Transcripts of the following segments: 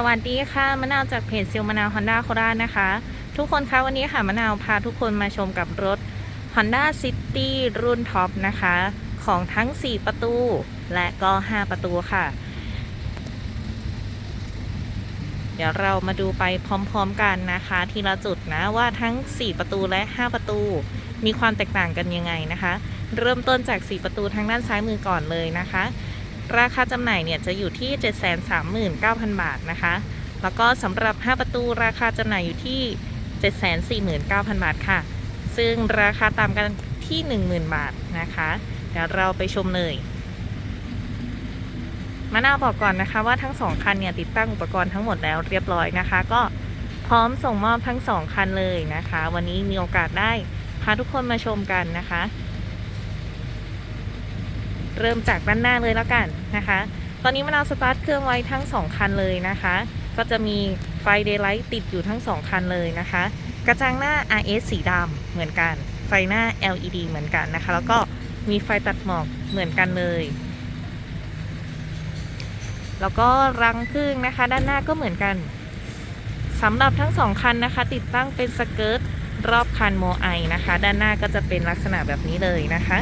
สวัสดีค่ะมะนาวจากเพจซิลมะนาวฮอนด้าโคราชนะคะ ทุกคนคะวันนี้ค่ะมะนาวพาทุกคนมาชมกับรถ Honda City รุ่นท็อปนะคะ ของทั้ง 4 ประตูและก็ 5 ประตูค่ะ เดี๋ยวเรามาดูไปพร้อมๆกันนะคะ ทีละจุดนะว่าทั้ง 4 ประตูและ 5 ประตู มีความแตกต่างกันยังไงนะคะ เริ่มต้นจาก 4 ประตูทางด้านซ้ายมือก่อนเลยนะคะ ราคาจำหน่ายเนี่ยจะอยู่ที่ 739,000 บาทนะคะ แล้วก็สำหรับ 5 ประตูราคาจำหน่ายอยู่ที่ 749,000 บาทค่ะ ซึ่งราคาต่ำกันที่ 10,000 บาทนะคะ เดี๋ยวเราไปชมเลยมะนาบอกก่อนนะคะว่าทั้ง 2 คันเนี่ยติดตั้งอุปกรณ์ทั้งหมดแล้วเรียบร้อยนะคะ ก็พร้อมส่งมอบทั้ง 2 คันเลยนะคะ วันนี้มีโอกาสได้พาทุกคนมาชมกันนะคะ เริ่มจากด้านหน้าเลยแล้วกันนะคะ ตอนนี้มะนาวสตาร์ทเครื่องไว้ทั้ง 2 คันเลยนะคะ ก็จะมีไฟเดย์ไลท์ติดอยู่ทั้ง 2 คันเลยนะคะ กระจังหน้า RS สีดำเหมือนกัน ไฟหน้า LED เหมือนกันนะคะ แล้วก็มีไฟตัดหมอกเหมือนกันเลยแล้วก็รังพึ่งนะคะ ด้านหน้าก็เหมือนกันสำหรับทั้งสองคันนะคะ ติดตั้งเป็นสเกิร์ตรอบคันโมไอนะคะ ด้านหน้าก็จะเป็นลักษณะแบบนี้เลยนะคะ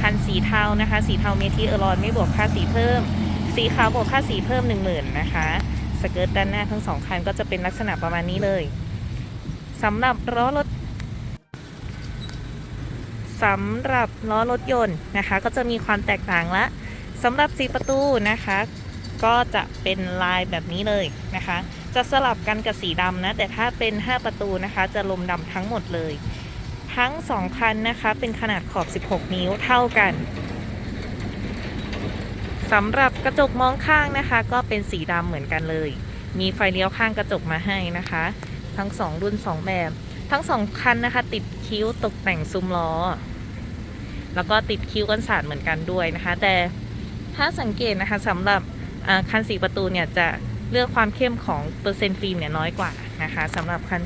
คันสีเทานะคะ สีเทาเมทิเออรอนไม่บวกค่าสีเพิ่ม สีขาวบวกค่าสีเพิ่ม 1 0,000นะคะ สเกิร์ตด้านหน้าทั้งสองคันก็จะเป็นลักษณะประมาณนี้เลยสำหรับล้อรถสำหรับล้อรถยนต์นะคะ ก็จะมีความแตกต่างละสำหรับสีประตูนะคะ ก็จะเป็นลายแบบนี้เลยนะคะ จะสลับกันกับสีดำนะ แต่ถ้าเป็น 5 ประตูนะคะ จะลมดำทั้งหมดเลย ทั้ง 2 คันนะคะ เป็นขนาดขอบ 16 นิ้วเท่ากันสำหรับกระจกมองข้างนะคะ ก็เป็นสีดำเหมือนกันเลย มีไฟเลี้ยวข้างกระจกมาให้นะคะ ทั้ง 2 รุ่น 2 แบบ ทั้ง 2 คันนะคะ ติดคิ้วตกแต่งซุ้มล้อ แล้วก็ติดคิ้วกันสาดเหมือนกันด้วยนะคะ แต่ถ้าสังเกตนะคะสำหรับคันสีประตูเนี่ยจะเลือกความเข้มของเปอร์เซ็นต์ฟิล์มเนี่ยน้อยกว่านะคะสำหรับคัน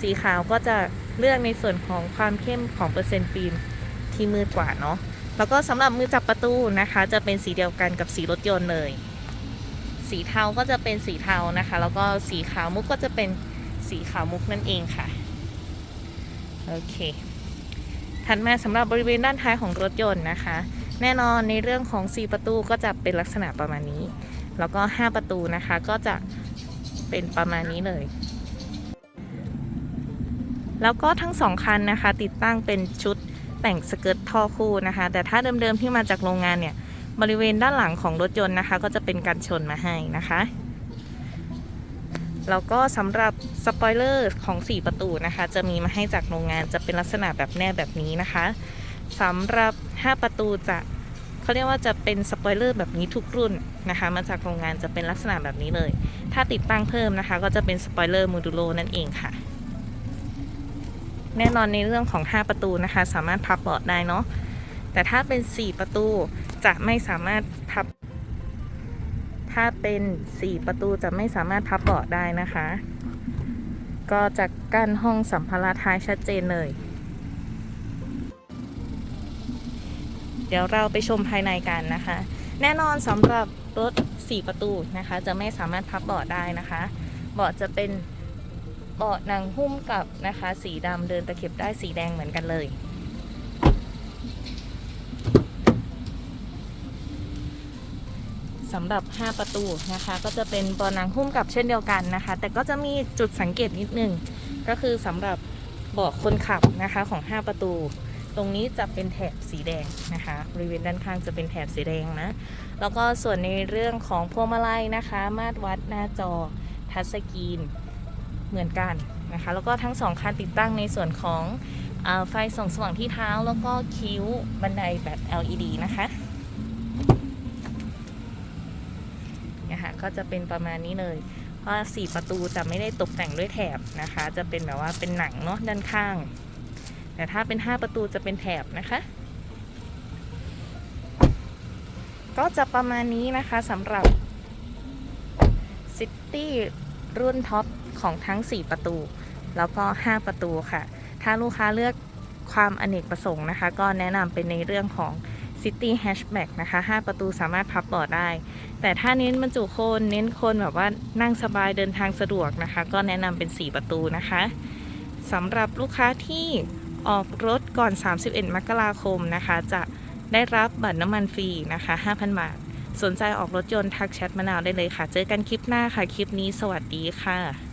สีขาวก็จะเลือกในส่วนของความเข้มของเปอร์เซ็นต์ฟิล์มที่มืดกว่าเนาะแล้วก็สำหรับมือจับประตูนะคะ จะเป็นสีเดียวกันกับสีรถยนต์เลย สีเทาก็จะเป็นสีเทานะคะ แล้วก็สีขาวมุกก็จะเป็นสีขาวมุกนั่นเองค่ะโอเคถัดมาสำหรับบริเวณด้านท้ายของรถยนต์นะคะ แน่นอนในเรื่องของ 4 ประตูก็จะเป็นลักษณะประมาณนี้ แล้วก็ 5 ประตูนะคะก็จะเป็นประมาณนี้เลย แล้วก็ทั้ง2คันนะคะ ติดตั้งเป็นชุดแต่งสเกิร์ตท่อคู่นะคะ แต่ถ้าเดิมๆที่มาจากโรงงานเนี่ยบริเวณด้านหลังของรถยนต์นะคะ ก็จะเป็นการชนมาให้นะคะแล้วก็สำหรับสปอยเลอร์ของ 4 ประตูนะคะ จะมีมาให้จากโรงงานจะเป็นลักษณะแบบแนบแบบนี้นะคะสำหรับ 5 ประตูจะเขาเรียกว่าจะเป็นสปอยเลอร์แบบนี้ทุกรุ่นนะคะ มาจากโรงงานจะเป็นลักษณะแบบนี้เลย ถ้าติดตั้งเพิ่มนะคะ ก็จะเป็นสปอยเลอร์โมดูโลนั่นเองค่ะ แน่นอนในเรื่องของ 5 ประตูนะคะ สามารถพับเบาะได้เนาะแต่ถ้าเป็น 4 ประตูจะไม่สามารถพับ ถ้าเป็น 4 ประตูจะไม่สามารถพับเบาะได้นะคะ ก็จะกั้นห้องสัมภาระท้ายชัดเจนเลย เดี๋ยวเราไปชมภายในกันนะคะ แน่นอนสำหรับรถ 4 ประตูนะคะ จะไม่สามารถพับเบาะได้นะคะ เบาะจะเป็น เบาะหนังหุ้มกับนะคะสีดำเดินตะเข็บได้สีแดงเหมือนกันเลยสำหรับ 5 ประตูนะคะ ก็จะเป็นเบาะหนังหุ้มกับเช่นเดียวกันนะคะ แต่ก็จะมีจุดสังเกตนิดนึง ก็คือสำหรับเบาะคนขับนะคะของ 5 ประตู ตรงนี้จะเป็นแถบสีแดงนะคะบริเวณด้านข้างจะเป็นแถบสีแดงนะ แล้วก็ส่วนในเรื่องของพวงมาลัยนะคะ มาตรวัดหน้าจอทัชสกรีน เหมือนกันนะคะ แล้วก็ทั้งสองคันติดตั้งในส่วนของอไฟส่องสว่างที่เท้าแล้วก็คิ้วบันไดแบบ LED นะคะนี่ยค่ะก็จะเป็นประมาณนี้เลย เพราะสี่ประตูจะไม่ได้ตกแต่งด้วยแถบนะคะ จะเป็นแบบว่าเป็นหนังเนาะด้านข้าง แต่ถ้าเป็น 5 ประตูจะเป็นแถบนะคะ ก็จะประมาณนี้นะคะสำหรับ City รุ่นท็อป ของทั้ง 4 ประตู แล้วก็ 5 ประตูค่ะ ถ้าลูกค้าเลือกความอเนกประสงค์นะคะ ก็แนะนำเป็นในเรื่องของ City Hatchback นะคะ 5 ประตูสามารถพับเบาะได้ แต่ถ้าเน้นบรรจุคน เน้นคนแบบว่านั่งสบายเดินทางสะดวกนะคะ ก็แนะนำเป็น 4 ประตูนะคะสำหรับลูกค้าที่ออกรถก่อน 31 มกราคมนะคะ จะได้รับบัตรน้ำมันฟรีนะคะ 5,000 บาท สนใจออกรถยนต์ทักแชทมะนาวได้เลยค่ะ เจอกันคลิปหน้าค่ะ คลิปนี้สวัสดีค่ะ